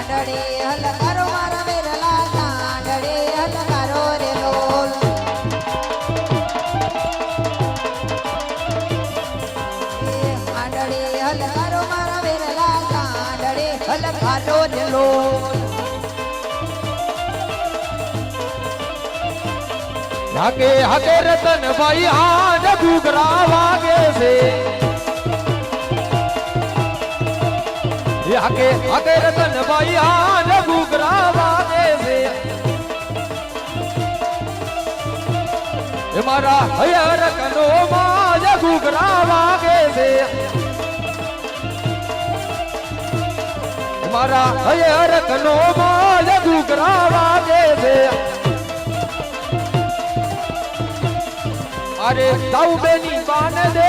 આંડળે હલકારો મારા વેરલા આંડળે હાકે હાકે રતન ભાઈ હાજ ઘૂઘરા વાગે છે મારા હયર કનો માં ઘૂઘરા વાગે છે મારા હયર કનો માં ઘૂઘરા વાગે છે અરે તાઉ બેની બાને